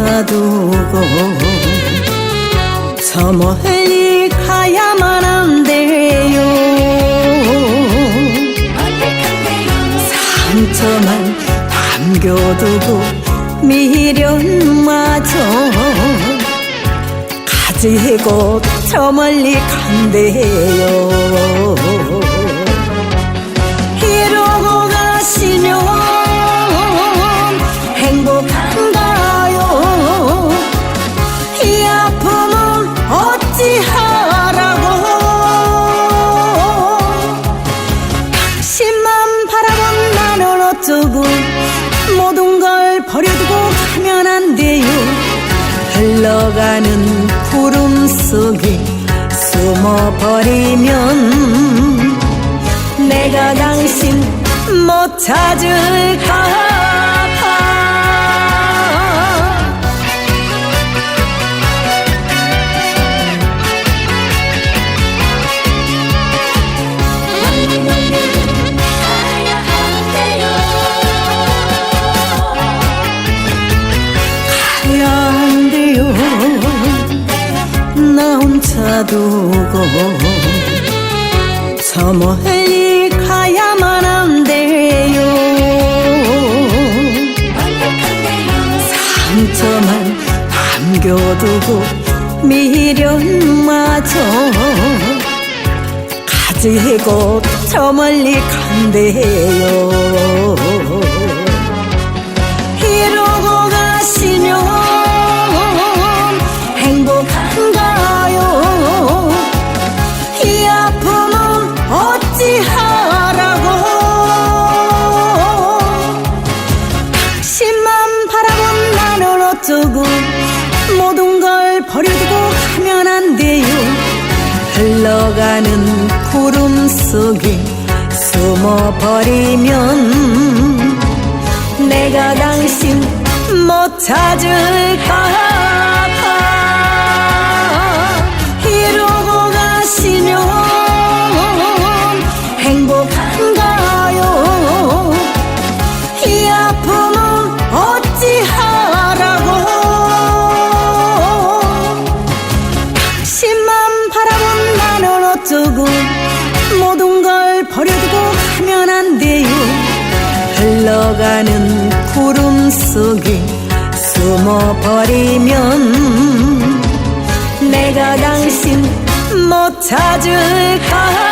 차두고 저 멀리 가야만 한대요. 상처만 남겨두고 미련마저 가지고 저 멀리 간대요 돼요. 흘러가는 구름 속에 숨어버리면 내가 당신 못 찾을까 나 혼자 두고 저 멀리 가야만 한대요. 상처만 남겨두고 미련마저 가지고 저 멀리 간대요 어쩌고 모든 걸 버려두고 가면 안 돼요. 흘러가는 구름 속에 숨어버리면 내가 당신 못 찾을까. 봐 속에 숨어버리면 내가 당신 못 찾을까 봐